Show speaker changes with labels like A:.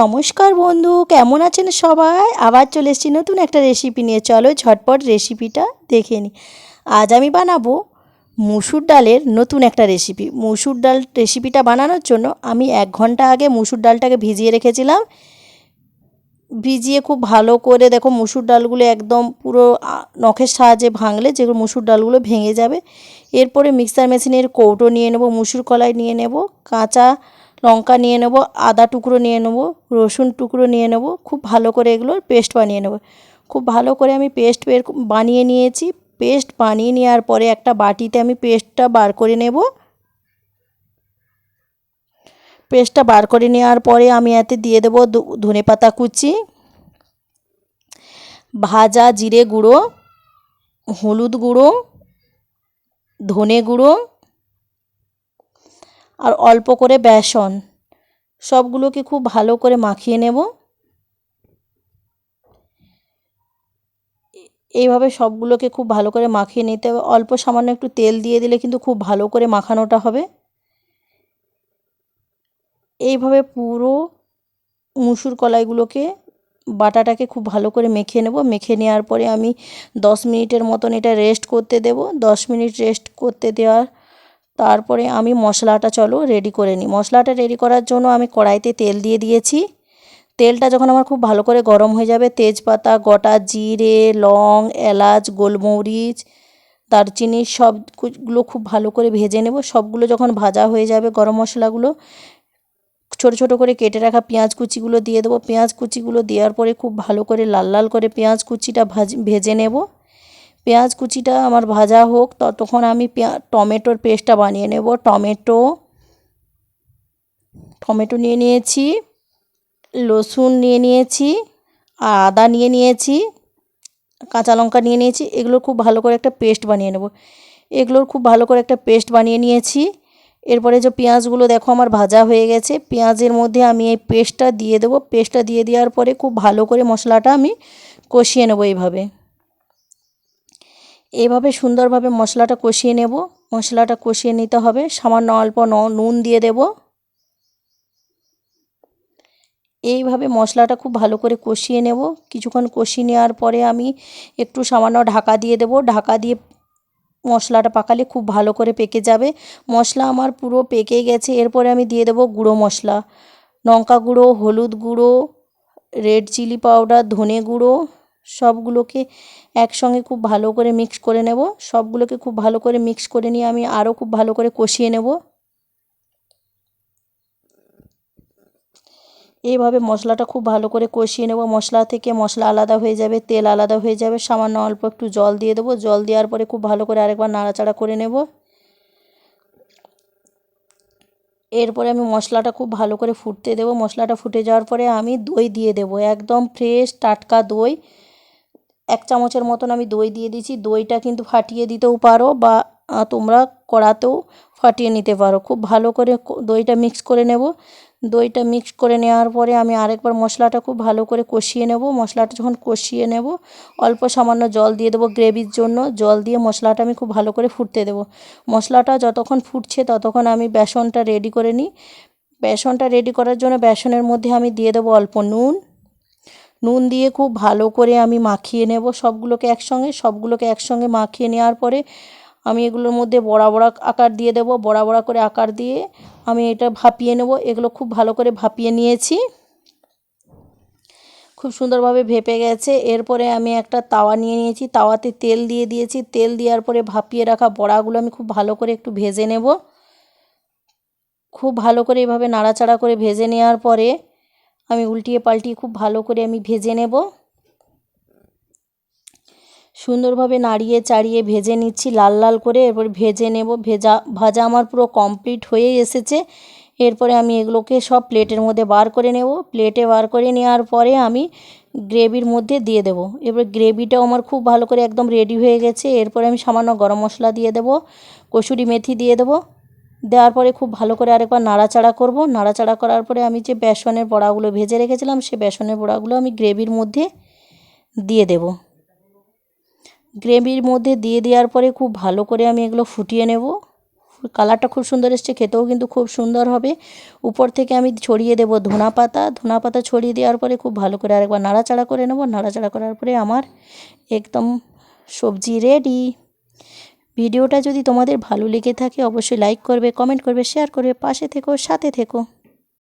A: নমস্কার বন্ধু, কেমন আছেন সবাই? আবার চলে এসেছি নতুন একটা রেসিপি নিয়ে। চলো ঝটপট রেসিপিটা দেখে নিই আজ আমি বানাবো মুসুর ডালের নতুন একটা রেসিপি মুসুর ডাল রেসিপিটা বানানোর জন্য আমি এক ঘণ্টা আগে মুসুর ডালটাকে ভিজিয়ে রেখেছিলাম। ভিজিয়ে খুব ভালো করে দেখো মুসুর ডালগুলো একদম পুরো নখের সাহায্যে ভাঙলে যেগুলো মুসুর ডালগুলো ভেঙে যাবে। এরপরে মিক্সার মেশিনের কৌটো নিয়ে নেব, মুসুর কলাই নিয়ে নেব, কাঁচা লঙ্কা নিয়ে নেব, আদা টুকরো নিয়ে নেব, রসুন টুকরো নিয়ে নেব, খুব ভালো করে এগুলোর পেস্ট বানিয়ে নেব। খুব ভালো করে আমি পেস্ট বের বানিয়ে নিয়েছি। পেস্ট বানিয়ে নেওয়ার পরে একটা বাটিতে আমি পেস্টটা বার করে নেব। পেস্টটা বার করে নেওয়ার পরে আমি এতে দিয়ে দেবো ধনে পাতা কুচি, ভাজা জিরে গুঁড়ো, হলুদ গুঁড়ো, ধনে গুঁড়ো আর অল্প করে বেসন। সবগুলোকে খুব ভালো করে মাখিয়ে নেব। এইভাবে সবগুলোকে খুব ভালো করে মাখিয়ে নিতে হবে। অল্প সামান্য একটু তেল দিয়ে দিলে কিন্তু খুব ভালো করে মাখানোটা হবে। এইভাবে পুরো মুসুর কলাইগুলোকে, বাটাটাকে খুব ভালো করে মেখে নেব। মেখে নেওয়ার পরে আমি দশ মিনিটের মতন এটা রেস্ট করতে দেব। দশ মিনিট রেস্ট করতে দেওয়ার তারপরে আমি মশলাটা চলো রেডি করে নিই। মশলাটা রেডি করার জন্য আমি কড়াইতে তেল দিয়ে দিয়েছি। তেলটা যখন আমার খুব ভালো করে গরম হয়ে যাবে, তেজপাতা, গোটা জিরে, লং, এলাচ, গোলমরিচ, দারচিনি সবগুলো খুব ভালো করে ভেজে নেব। সবগুলো যখন ভাজা হয়ে যাবে গরম মশলাগুলো, ছোট ছোট করে কেটে রাখা পেঁয়াজ কুচিগুলো দিয়ে দেবো। পেঁয়াজ কুচিগুলো দেওয়ার পরে খুব ভালো করে লাল লাল করে পেঁয়াজ কুচিটা ভাজ, ভেজে নেব। পেঁয়াজ কুচিটা আমার ভাজা হোক ততক্ষণ আমি টমেটোর পেস্টটা বানিয়ে নেব। টমেটো টমেটো নিয়ে নিয়েছি রসুন নিয়ে নিয়েছি, আর আদা নিয়ে নিয়েছি, কাঁচা লঙ্কা নিয়ে নিয়েছি এগুলো খুব ভালো করে একটা পেস্ট বানিয়ে নেব। এগুলোর খুব ভালো করে একটা পেস্ট বানিয়ে নিয়েছি। এরপরে যে পেঁয়াজগুলো দেখো আমার ভাজা হয়ে গেছে, পেঁয়াজের মধ্যে আমি এই পেস্টটা দিয়ে দেবো। পেস্টটা দিয়ে দেওয়ার পরে খুব ভালো করে মশলাটা আমি কষিয়ে নেব এইভাবে। এইভাবে সুন্দরভাবে মশলাটা কষিয়ে নেব। মশলাটা কষিয়ে নিতে হবে। সামান্য অল্প নুন দিয়ে দেব। এইভাবে মশলাটা খুব ভালো করে কষিয়ে নেব। কিছুক্ষণ কষিয়ে নেওয়ার পরে আমি একটু সামান্য ঢাকা দিয়ে দেব। ঢাকা দিয়ে মশলাটা পাকালে খুব ভালো করে পেকে যাবে। মশলা আমার পুরো পেকে গেছে। এরপরে আমি দিয়ে দেবো গুঁড়ো মশলা। লঙ্কা গুঁড়ো, হলুদ গুঁড়ো, রেড চিলি পাউডার, ধনে গুঁড়ো সবগুলোকে একসঙ্গে খুব ভালো করে মিক্স করে নেব। সবগুলোকে খুব ভালো করে মিক্স করে নিয়ে আমি আরও খুব ভালো করে কষিয়ে নেব। এইভাবে মশলাটা খুব ভালো করে কষিয়ে নেব। মশলা থেকে মশলা আলাদা হয়ে যাবে, তেল আলাদা হয়ে যাবে। সামান্য অল্প একটু জল দিয়ে দেবো। জল দেওয়ার পরে খুব ভালো করে আরেকবার নাড়াচাড়া করে নেব। এরপরে আমি মশলাটা খুব ভালো করে ফুটতে দেবো। মশলাটা ফুটে যাওয়ার পরে আমি দই দিয়ে দেবো। একদম ফ্রেশ টাটকা দই। এক চামচের মতন আমি দই দিয়ে দিয়েছি। দইটা কিন্তু ফাটিয়ে দিতেও পারো বা তোমরা কড়াতেও ফাটিয়ে নিতে পারো। খুব ভালো করে দইটা মিক্স করে নেব। দইটা মিক্স করে নেওয়ার পরে আমি আরেকবার মশলাটা খুব ভালো করে কষিয়ে নেব। মশলাটা যখন কষিয়ে নেব, অল্প সামান্য জল দিয়ে দেবো গ্রেভির জন্য। জল দিয়ে মশলাটা আমি খুব ভালো করে ফুটতে দেবো। মশলাটা যতক্ষণ ফুটছে ততক্ষণ আমি বেসনটা রেডি করে নিই। বেসনটা রেডি করার জন্য বেসনের মধ্যে আমি দিয়ে দেবো অল্প নুন। নুন দিয়ে খুব ভালো করে আমি মাখিয়ে নেব সবগুলোকে একসঙ্গে সবগুলোকে একসঙ্গে মাখিয়ে নেওয়ার পরে আমি এগুলোর মধ্যে বড়া বড়া আকার দিয়ে দেবো, বড়া বড়া করে আকার দিয়ে আমি এটা ভাপিয়ে নেব। এগুলো খুব ভালো করে ভাপিয়ে নিয়েছি। খুব সুন্দরভাবে ভেপে গেছে। এরপরে আমি একটা তাওয়া নিয়ে নিয়েছি। তাওয়াতে তেল দিয়ে দিয়েছি। তেল দেওয়ার পরে ভাপিয়ে রাখা বড়াগুলো আমি খুব ভালো করে একটু ভেজে নেব। খুব ভালো করে এভাবে নাড়াচাড়া করে ভেজে নেওয়ার পরে আমি উল্টিয়ে পাল্টিয়ে খুব ভালো করে আমি ভেজে নেব। সুন্দরভাবে নাড়িয়ে চাড়িয়ে ভেজে নিচ্ছি লাল লাল করে, এরপর ভেজে নেব। ভেজা, ভাজা আমার পুরো কমপ্লিট হয়ে এসেছে। এরপরে আমি এগুলোকে সব প্লেটের মধ্যে বার করে নেব। প্লেটে বার করে নেওয়ার পরে আমি গ্রেভির মধ্যে দিয়ে দেবো। এবার গ্রেভিটাও আমার খুব ভালো করে একদম রেডি হয়ে গেছে। এরপরে আমি সামান্য গরম মশলা দিয়ে দেবো। কসুরি মেথি দিয়ে দেবো। দেওয়ার পরে খুব ভালো করে আরেকবার নাড়াচাড়া করব। নাড়াচাড়া করার পরে আমি যে বেসনের বড়াগুলো ভেজে রেখেছিলাম, সে বেসনের বড়াগুলো আমি গ্রেভির মধ্যে দিয়ে দেব। গ্রেভির মধ্যে দিয়ে দেওয়ার পরে খুব ভালো করে আমি এগুলো ফুটিয়ে নেব। কালারটা খুব সুন্দর এসছে, খেতেও কিন্তু খুব সুন্দর হবে। উপর থেকে আমি ছড়িয়ে দেব ধনা পাতা। ধনা পাতা ছড়িয়ে দেওয়ার পরে খুব ভালো করে আরেকবার নাড়াচাড়া করে নেব। নাড়াচাড়া করার পরে আমার একদম সবজি রেডি ভিডিওটা যদি তোমাদের ভালো লেগে থাকে, অবশ্যই লাইক করবে কমেন্ট করবে শেয়ার করবে, পাশে থেকো, সাথে থেকো।